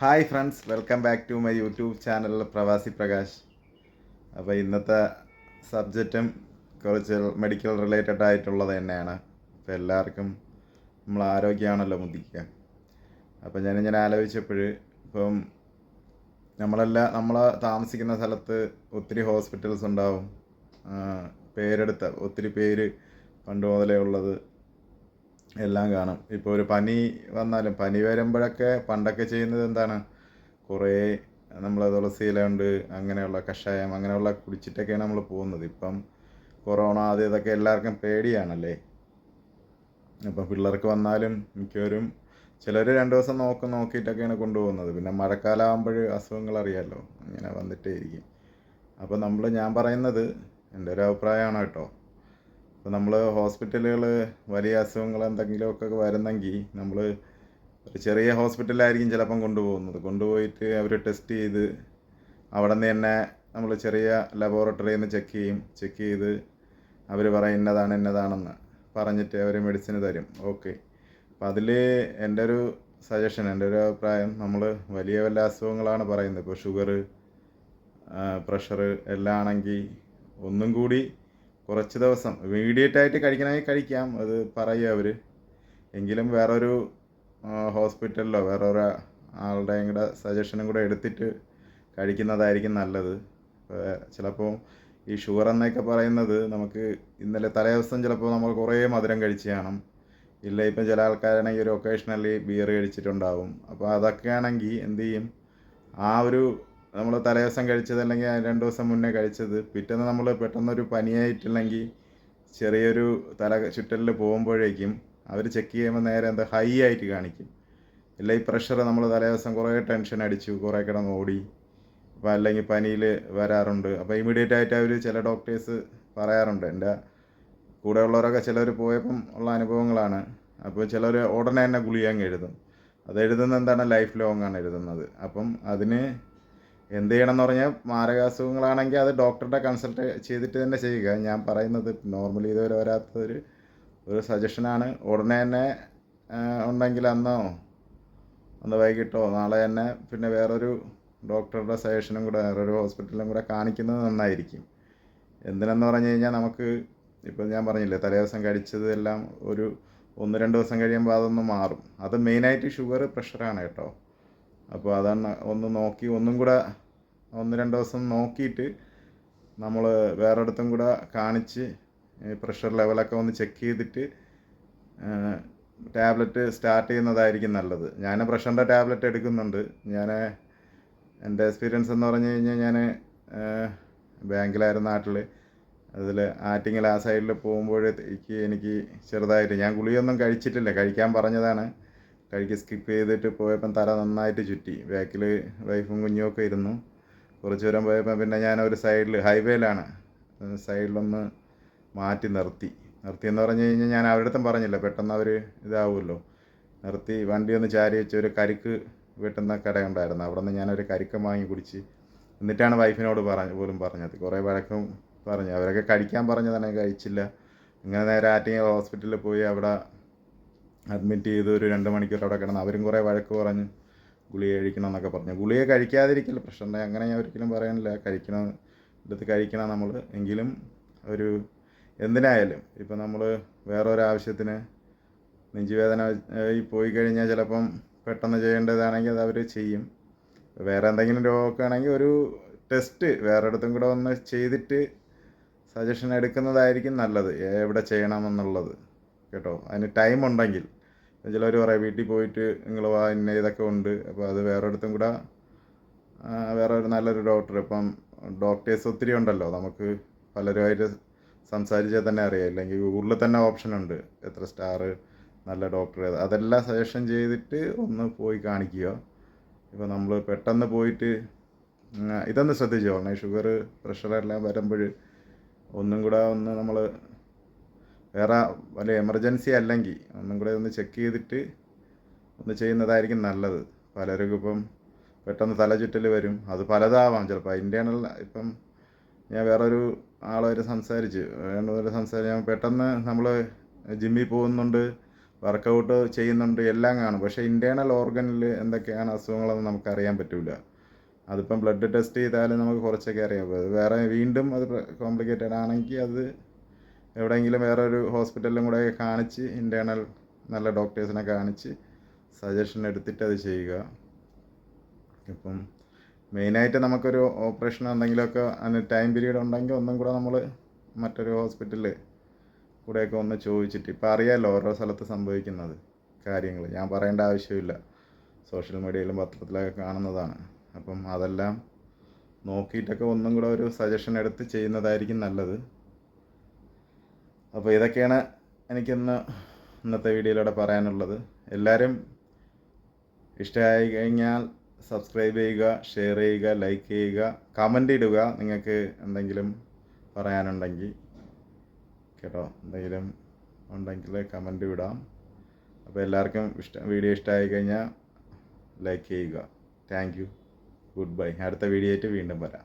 Hi friends welcome back to my YouTube channel Pravasi Prakash അപ്പോൾ ഇന്നത്തെ സബ്ജക്റ്റും കുറച്ച് medical related ആയിട്ടുള്ളത് തന്നെയാണ്. അപ്പോൾ എല്ലാവർക്കും നമ്മൾ ആരോഗ്യമാണല്ലോ മുദിക്കുക അപ്പോൾ ഞാനിങ്ങനെ ആലോചിച്ചപ്പോൾ ഇപ്പം നമ്മളെല്ലാം നമ്മൾ താമസിക്കുന്ന സ്ഥലത്ത് ഒത്തിരി ഹോസ്പിറ്റൽസ് ഉണ്ടാവും. പേരെടുത്ത ഒത്തിരി പേര് പണ്ട് മുതലേ ഉള്ളത് എല്ലാം കാണും. ഇപ്പോൾ ഒരു പനി വന്നാലും പനി വരുമ്പോഴൊക്കെ പണ്ടൊക്കെ ചെയ്യുന്നത് എന്താണ്? കുറേ നമ്മൾ തുളസി ഇല ഉണ്ട് അങ്ങനെയുള്ള കഷായം അങ്ങനെയുള്ള കുടിച്ചിട്ടൊക്കെയാണ് നമ്മൾ പോകുന്നത്. ഇപ്പം കൊറോണ അത് ഇതൊക്കെ എല്ലാവർക്കും പേടിയാണല്ലേ? അപ്പം പിള്ളേർക്ക് വന്നാലും മിക്കവരും ചിലർ രണ്ട് ദിവസം നോക്ക് നോക്കിയിട്ടൊക്കെയാണ് കൊണ്ടുപോകുന്നത്. പിന്നെ മഴക്കാലമാകുമ്പോൾ അസുഖങ്ങൾ അറിയാമല്ലോ അങ്ങനെ വന്നിട്ടേ ഇരിക്കും. അപ്പോൾ നമ്മൾ ഞാൻ പറയുന്നത് എന്റെ ഒരു അഭിപ്രായമാണ് കേട്ടോ. ഇപ്പോൾ നമ്മൾ ഹോസ്പിറ്റലുകൾ വലിയ അസുഖങ്ങൾ എന്തെങ്കിലുമൊക്കെ വരുന്നെങ്കിൽ നമ്മൾ ഒരു ചെറിയ ഹോസ്പിറ്റലായിരിക്കും ചിലപ്പം കൊണ്ടുപോകുന്നത്. കൊണ്ടുപോയിട്ട് അവർ ടെസ്റ്റ് ചെയ്ത് അവിടെ നിന്ന് തന്നെ നമ്മൾ ചെറിയ ലബോറട്ടറിയിൽ നിന്ന് ചെക്ക് ചെയ്യും. ചെക്ക് ചെയ്ത് അവർ പറയും ഇന്നതാണ് ഇന്നതാണെന്ന് പറഞ്ഞിട്ട് അവർ മെഡിസിൻ തരും. ഓക്കെ. അപ്പോൾ അതിൽ എന്റെ ഒരു സജഷൻ എന്റെ ഒരു അഭിപ്രായം നമ്മൾ വലിയ വല്ല അസുഖങ്ങളാണ് പറയുന്നത്. ഇപ്പോൾ ഷുഗർ പ്രഷർ എല്ലാം ആണെങ്കിൽ ഒന്നും കൂടി കുറച്ച് ദിവസം. ഇമീഡിയറ്റ് ആയിട്ട് കഴിക്കണമെങ്കിൽ കഴിക്കാം. അത് പറയുക അവർ എങ്കിലും വേറൊരു ഹോസ്പിറ്റലിലോ വേറൊരു ആളുടെയും കൂടെ സജഷനും കൂടെ എടുത്തിട്ട് കഴിക്കുന്നതായിരിക്കും നല്ലത്. ചിലപ്പോൾ ഈ ഷുഗർ എന്നൊക്കെ പറയുന്നത് നമുക്ക് ഇന്നലെ തലേ ദിവസം ചിലപ്പോൾ നമ്മൾ കുറേ മധുരം കഴിച്ച് കാണും. ഇല്ല ഇപ്പം ചില ആൾക്കാരാണെങ്കിൽ ഒരു ഒക്കേഷണലി ബിയർ കഴിച്ചിട്ടുണ്ടാവും. അപ്പോൾ അതൊക്കെ ആണെങ്കിൽ എന്ത് ചെയ്യും? ആ ഒരു നമ്മൾ തലേദിവസം കഴിച്ചത് അല്ലെങ്കിൽ രണ്ട് ദിവസം മുന്നേ കഴിച്ചത്. പിറ്റേന്ന് നമ്മൾ പെട്ടെന്നൊരു പനിയായിട്ടില്ലെങ്കിൽ ചെറിയൊരു തല ചുറ്റലിൽ പോകുമ്പോഴേക്കും അവർ ചെക്ക് ചെയ്യുമ്പോൾ നേരെ എന്താ ഹൈ ആയിട്ട് കാണിക്കും. ഇല്ല ഈ പ്രഷർ നമ്മൾ തലേദിവസം കുറേ ടെൻഷൻ അടിച്ചു കുറേ കിടന്ന് ഓടി. അപ്പോൾ അല്ലെങ്കിൽ പനിയിൽ വരാറുണ്ട്. അപ്പോൾ ഇമ്മീഡിയറ്റ് ആയിട്ട് അവർ ചില ഡോക്ടേഴ്സ് പറയാറുണ്ട്. എന്റെ കൂടെ ഉള്ളവരൊക്കെ ചിലർ പോയപ്പം ഉള്ള അനുഭവങ്ങളാണ്. അപ്പോൾ ചിലർ ഉടനെ തന്നെ ഗുളിയങ്ങ് എഴുതും. അത് എഴുതുന്നത് എന്താണ്? ലൈഫ് ലോങ് ആണ് എഴുതുന്നത്. അപ്പം അതിന് എന്ത് ചെയ്യണം എന്ന് പറഞ്ഞാൽ മാരകാസുഖങ്ങളാണെങ്കിൽ അത് ഡോക്ടറുടെ കൺസൾട്ട് ചെയ്തിട്ട് തന്നെ ചെയ്യുക. ഞാൻ പറയുന്നത് നോർമലി ഇതുവരെ വരാത്തൊരു ഒരു സജഷനാണ്. ഉടനെ തന്നെ ഉണ്ടെങ്കിൽ അന്നോ അന്ന് വൈകിട്ടോ നാളെ തന്നെ പിന്നെ വേറൊരു ഡോക്ടറുടെ സജഷനും കൂടെ വേറൊരു ഹോസ്പിറ്റലിലും കൂടെ കാണിക്കുന്നത് നന്നായിരിക്കും. എന്തിനെന്ന് പറഞ്ഞു കഴിഞ്ഞാൽ നമുക്ക് ഇപ്പം ഞാൻ പറഞ്ഞില്ലേ തലേ ദിവസം ഒരു ഒന്ന് രണ്ട് ദിവസം കഴിയുമ്പോൾ അതൊന്ന് മാറും. അത് മെയിനായിട്ട് ഷുഗർ പ്രഷറാണ് കേട്ടോ. അപ്പോൾ അതാണ് ഒന്ന് നോക്കി ഒന്നും കൂടെ ഒന്ന് രണ്ട് ദിവസം നോക്കിയിട്ട് നമ്മൾ വേറൊരിടത്തും കൂടെ കാണിച്ച് പ്രഷർ ലെവലൊക്കെ ഒന്ന് ചെക്ക് ചെയ്തിട്ട് ടാബ്ലറ്റ് സ്റ്റാർട്ട് ചെയ്യുന്നതായിരിക്കും നല്ലത്. ഞാൻ പ്രഷറിന്റെ ടാബ്ലറ്റ് എടുക്കുന്നുണ്ട്. ഞാൻ എന്റെ എക്സ്പീരിയൻസ് എന്ന് പറഞ്ഞു കഴിഞ്ഞാൽ ഞാൻ ബാങ്കിലായിരുന്നു നാട്ടിൽ അതിൽ ആറ്റിങ്ങൽ ആ സൈഡിൽ പോകുമ്പോഴേക്ക് എനിക്ക് ചെറുതായിട്ട് ഞാൻ ഗുളിയൊന്നും കഴിച്ചിട്ടില്ല. കഴിക്കാൻ പറഞ്ഞതാണ്. കഴിക്ക് സ്കിപ്പ് ചെയ്തിട്ട് പോയപ്പം തല നന്നായിട്ട് ചുറ്റി. ബാക്കിൽ വൈഫും കുഞ്ഞും ഒക്കെ ഇരുന്നു. കുറച്ച് ദൂരം പോയപ്പോൾ പിന്നെ ഞാൻ ഒരു സൈഡിൽ ഹൈവേയിലാണ് സൈഡിലൊന്ന് മാറ്റി നിർത്തി. നിർത്തി എന്ന് പറഞ്ഞു കഴിഞ്ഞാൽ ഞാൻ അവരുടെ അടുത്തും പറഞ്ഞില്ല. പെട്ടെന്ന് അവർ ഇതാവുമല്ലോ. നിർത്തി വണ്ടി ഒന്ന് ചാരി വെച്ച് ഒരു കരിക്ക് വെട്ടുന്ന കടയുണ്ടായിരുന്നു അവിടെ നിന്ന് ഞാനൊരു കരിക്കം വാങ്ങി കുടിച്ച് എന്നിട്ടാണ് വൈഫിനോട് പറഞ്ഞ പോലും പറഞ്ഞത്. കുറേ വഴക്കം പറഞ്ഞു. അവരൊക്കെ കഴിക്കാൻ പറഞ്ഞതാണ് കഴിച്ചില്ല. ഇങ്ങനെ നേരെ ആറ്റിങ്ങൽ ഹോസ്പിറ്റലിൽ പോയി അവിടെ അഡ്മിറ്റ് ചെയ്ത് ഒരു രണ്ട് മണിക്കൂർ അവിടെ കിടന്ന് അവരും കുറേ വഴക്ക് പറഞ്ഞ് ഗുളിക കഴിക്കണം എന്നൊക്കെ പറഞ്ഞു. ഗുളിക കഴിക്കാതിരിക്കില്ല പ്രശ്നം അങ്ങനെ ഞാൻ ഒരിക്കലും പറയാനില്ല. കഴിക്കണം എടുത്ത് കഴിക്കണം നമ്മൾ എങ്കിലും ഒരു എന്തിനായാലും ഇപ്പം നമ്മൾ വേറൊരാവശ്യത്തിന് നെഞ്ചുവേദന ഈ പോയി കഴിഞ്ഞാൽ ചിലപ്പം പെട്ടെന്ന് ചെയ്യേണ്ടതാണെങ്കിൽ അത് അവർ ചെയ്യും. വേറെ എന്തെങ്കിലും രോഗമൊക്കെ ആണെങ്കിൽ ഒരു ടെസ്റ്റ് വേറെ ഇടത്തും കൂടെ ഒന്ന് ചെയ്തിട്ട് സജഷൻ എടുക്കുന്നതായിരിക്കും നല്ലത്. എവിടെ ചെയ്യണമെന്നുള്ളത് കേട്ടോ? അതിന് ടൈം ഉണ്ടെങ്കിൽ. ചിലർ പറയാം വീട്ടിൽ പോയിട്ട് നിങ്ങൾ വാ ഇന്ന ഇതൊക്കെ ഉണ്ട്. അപ്പോൾ അത് വേറെ ഇടത്തും കൂടെ വേറെ ഒരു നല്ലൊരു ഡോക്ടർ. ഇപ്പം ഡോക്ടേഴ്സ് ഒത്തിരി ഉണ്ടല്ലോ നമുക്ക് പലരുമായിട്ട് സംസാരിച്ചാൽ തന്നെ അറിയാം. ഇല്ലെങ്കിൽ ഗൂഗിളിൽ തന്നെ ഓപ്ഷൻ ഉണ്ട് എത്ര സ്റ്റാർ നല്ല ഡോക്ടർ അതെല്ലാം സജഷൻ ചെയ്തിട്ട് ഒന്ന് പോയി കാണിക്കുക. ഇപ്പോൾ നമ്മൾ പെട്ടെന്ന് പോയിട്ട് ഇതൊന്ന് ശ്രദ്ധിച്ചോളണേ ഷുഗർ പ്രഷറെല്ലാം വരുമ്പോൾ ഒന്നും കൂടെ ഒന്ന് നമ്മൾ വേറെ വല്ല എമർജൻസി അല്ലെങ്കിൽ ഒന്നും കൂടെ ഒന്ന് ചെക്ക് ചെയ്തിട്ട് ഒന്ന് ചെയ്യുന്നതായിരിക്കും നല്ലത്. പലർക്കും ഇപ്പം പെട്ടെന്ന് തലചുറ്റൽ വരും. അത് പലതാവാം. ചിലപ്പോൾ ഇന്റേണൽ ഇപ്പം ഞാൻ വേറൊരു ആളുമായിട്ട് സംസാരിച്ച് വേണ്ടതുപോലെ സംസാരിച്ച് ഞാൻ പെട്ടെന്ന് നമ്മൾ ജിമ്മിൽ പോകുന്നുണ്ട് വർക്കൗട്ട് ചെയ്യുന്നുണ്ട് എല്ലാം കാണും. പക്ഷേ ഇന്റേണൽ ഓർഗനിൽ എന്തൊക്കെയാണ് അസുഖങ്ങളെന്ന് നമുക്കറിയാൻ പറ്റില്ല അതിപ്പം ബ്ലഡ് ടെസ്റ്റ് ചെയ്താലും നമുക്ക് കുറച്ചൊക്കെ അറിയാം. വേറെ വീണ്ടും അത് കോംപ്ലിക്കേറ്റഡ് ആണെങ്കിൽ അത് എവിടെയെങ്കിലും വേറെ ഒരു ഹോസ്പിറ്റലിലും കൂടെ കാണിച്ച് ഇന്റേർണൽ നല്ല ഡോക്ടേഴ്സിനെ കാണിച്ച് സജഷൻ എടുത്തിട്ട് അത് ചെയ്യുക. ഇപ്പം മെയിനായിട്ട് നമുക്കൊരു ഓപ്പറേഷൻ എന്തെങ്കിലുമൊക്കെ അതിന് ടൈം പീരീഡ് ഉണ്ടെങ്കിൽ ഒന്നും കൂടെ നമ്മൾ മറ്റൊരു ഹോസ്പിറ്റലിൽ കൂടെയൊക്കെ ഒന്ന് ചോദിച്ചിട്ട് ഇപ്പം അറിയാമല്ലോ ഓരോ സ്ഥലത്ത് സംഭവിക്കുന്നത് കാര്യങ്ങൾ. ഞാൻ പറയേണ്ട ആവശ്യമില്ല. സോഷ്യൽ മീഡിയയിലും പത്രത്തിലൊക്കെ കാണുന്നതാണ്. അപ്പം അതെല്ലാം നോക്കിയിട്ടൊക്കെ ഒന്നും കൂടെ ഒരു സജഷൻ എടുത്ത് ചെയ്യുന്നതായിരിക്കും നല്ലത്. അപ്പോൾ ഇതൊക്കെയാണ് എനിക്കിന്ന് ഇന്നത്തെ വീഡിയോയിലൂടെ പറയാനുള്ളത്. എല്ലാവരും ഇഷ്ടമായി കഴിഞ്ഞാൽ സബ്സ്ക്രൈബ് ചെയ്യുക ഷെയർ ചെയ്യുക ലൈക്ക് ചെയ്യുക കമന്റ് ഇടുക നിങ്ങൾക്ക് എന്തെങ്കിലും പറയാനുണ്ടെങ്കിൽ കേട്ടോ എന്തെങ്കിലും ഉണ്ടെങ്കിൽ കമന്റ് വിടാം അപ്പോൾ എല്ലാവർക്കും ഇഷ്ടം വീഡിയോ ഇഷ്ടമായി കഴിഞ്ഞാൽ ലൈക്ക് ചെയ്യുക. Thank you. Good bye. അടുത്ത വീഡിയോ ആയിട്ട് വീണ്ടും വരാം.